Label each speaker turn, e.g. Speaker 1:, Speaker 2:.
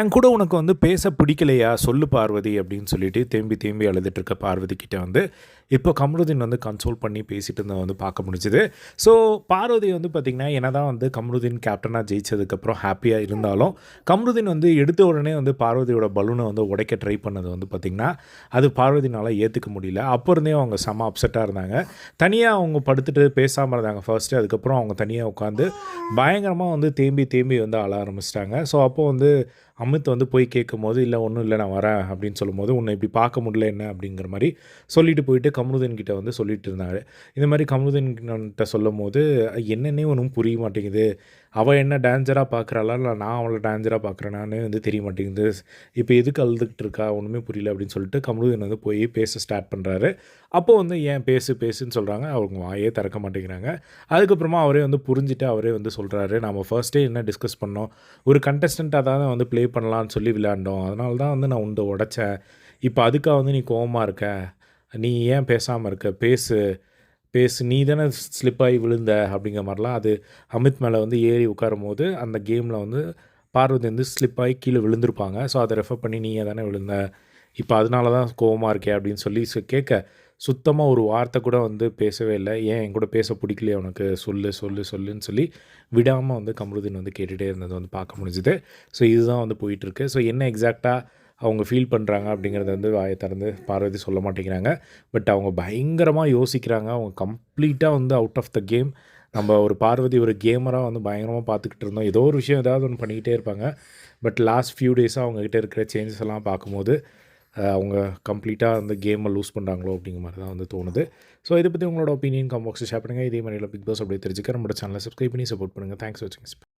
Speaker 1: என் கூட உனக்கு வந்து பேச பிடிக்கலையா? சொல்லு பார்வதி அப்படின்னு சொல்லிட்டு தேம்பி தேம்பி அழுதுட்டு இருக்க பார்வதி கிட்ட வந்து இப்போ கமருதீன் வந்து கன்சோல் பண்ணி பேசிட்டு இருந்ததை வந்து பார்க்க முடிஞ்சுது. ஸோ பார்வதி வந்து பார்த்திங்கன்னா என்ன தான் வந்து கமருதீன் கேப்டனாக ஜெயிச்சதுக்கப்புறம் ஹாப்பியாக இருந்தாலும் கமருதீன் வந்து எடுத்த உடனே வந்து பார்வதியோட பலூனை வந்து உடைக்க ட்ரை பண்ணது வந்து பார்த்திங்கன்னா அது பார்வதினால் ஏற்றுக்க முடியல. அப்போ இருந்தே அவங்க செம்ம அப்செட்டாக இருந்தாங்க. தனியாக அவங்க படுத்துட்டு பேசாமல் இருந்தாங்க. ஃபர்ஸ்ட்டு அதுக்கப்புறம் அவங்க தனியாக உட்காந்து பயங்கரமாக வந்து தேம்பி தேம்பி வந்து அழ ஆரம்பிச்சிட்டாங்க. ஸோ அப்போ வந்து அமித் வந்து போய் கேட்கும் போது இல்லை ஒன்றும் இல்லை நான் வரேன் அப்படின்னு சொல்லும்போது உன்னை இப்படி பார்க்க முடியல என்ன? அப்படிங்கிற மாதிரி சொல்லிட்டு போயிட்டு கமருதீன் கிட்ட வந்து சொல்லிட்டு இருந்தாரு. இந்த மாதிரி கமருதீன் கிட்ட சொல்லும் போது என்னென்னே ஒன்றும் புரிய மாட்டேங்குது. அவள் என்ன டேஞ்சராக பார்க்குறாளா இல்லை நான் அவளை டேஞ்சராக பார்க்குறேனான்னு வந்து தெரிய மாட்டேங்குது. இப்போ எதுக்கு அழுதுகிட்டு இருக்கா? ஒன்றுமே புரியல அப்படின்னு சொல்லிட்டு கமருதீன் வந்து போய் பேச ஸ்டார்ட் பண்ணுறாரு அப்போ வந்து ஏன் பேசு பேசுன்னு சொல்கிறாங்க அவங்க வாயே திறக்க மாட்டேங்கிறாங்க. அதுக்கப்புறமா அவரே வந்து புரிஞ்சுட்டு அவரே வந்து சொல்கிறாரு நம்ம ஃபர்ஸ்ட்டே என்ன டிஸ்கஸ் பண்ணோம்? ஒரு கண்டஸ்டண்ட்டாக தான் வந்து ப்ளே பண்ணலான்னு சொல்லி விளையாண்டோம். அதனால தான் வந்து நான் உண்டை உடச்சேன். இப்போ அதுக்காக வந்து நீ கோபமாக இருக்க? நீ ஏன் பேசாமல் இருக்க? பேசு. பேசு நீ தானே ஸ்லிப் ஆகி விழுந்த அப்படிங்கிற மாதிரிலாம் அது அமித் மேலே வந்து ஏறி உட்காரும் போது அந்த கேமில் வந்து பார்வதி வந்து ஸ்லிப் ஆகி கீழே விழுந்திருப்பாங்க. ஸோ அதை ரெஃபர் பண்ணி நீயே தானே விழுந்த? இப்போ அதனால தான் கோவமாக இருக்கே அப்படின்னு சொல்லி கேட்க சுத்தமாக ஒரு வார்த்தை கூட வந்து பேசவே இல்லை. ஏன் என் கூட பேச பிடிக்கலையே உனக்கு? சொல்லு சொல்லு சொல்லுன்னு சொல்லி விடாமல் வந்து கமருதீன் வந்து கேட்டுகிட்டே இருந்தது வந்து பார்க்க முடிஞ்சுது. ஸோ இதுதான் வந்து போயிட்டுருக்கு. ஸோ என்ன எக்ஸாக்டாக அவங்க ஃபீல் பண்ணுறாங்க அப்படிங்கிறத வந்து வாயை திறந்து பார்வதி சொல்ல மாட்டேங்கிறாங்க. பட் அவங்க பயங்கரமாக யோசிக்கிறாங்க. அவங்க கம்ப்ளீட்டாக வந்து அவுட் ஆஃப் த கேம் நம்ம ஒரு பார்வதி ஒரு கேமராக வந்து பயங்கரமாக பார்த்துக்கிட்டு இருந்தோம். ஏதோ ஒரு விஷயம் ஏதாவது ஒன்று பண்ணிக்கிட்டே இருப்பாங்க. பட் லாஸ்ட் ஃபியூ டேஸாக அவங்கக்கிட்ட இருக்கிற சேஞ்சஸ் எல்லாம் பார்க்கும்போது அவங்க கம்ப்ளீட்டாக அந்த கேமை லூஸ் பண்ணுறாங்களோ அப்படிங்கிற மாதிரி தான் வந்து தோணுது. ஸோ இதை பற்றி உங்களோட ஒப்பீனியன் காம்பாக்ஸ் ஷேர் பண்ணுங்கள் இதே மாதிரி பிக் பாஸ் அப்படியே தெரிஞ்சுக்க நம்மளோட சேனலை சப்ஸ்கிரைப் பண்ணி சப்போர்ட் பண்ணுங்கள் தேங்க்ஸ் வாட்சிங்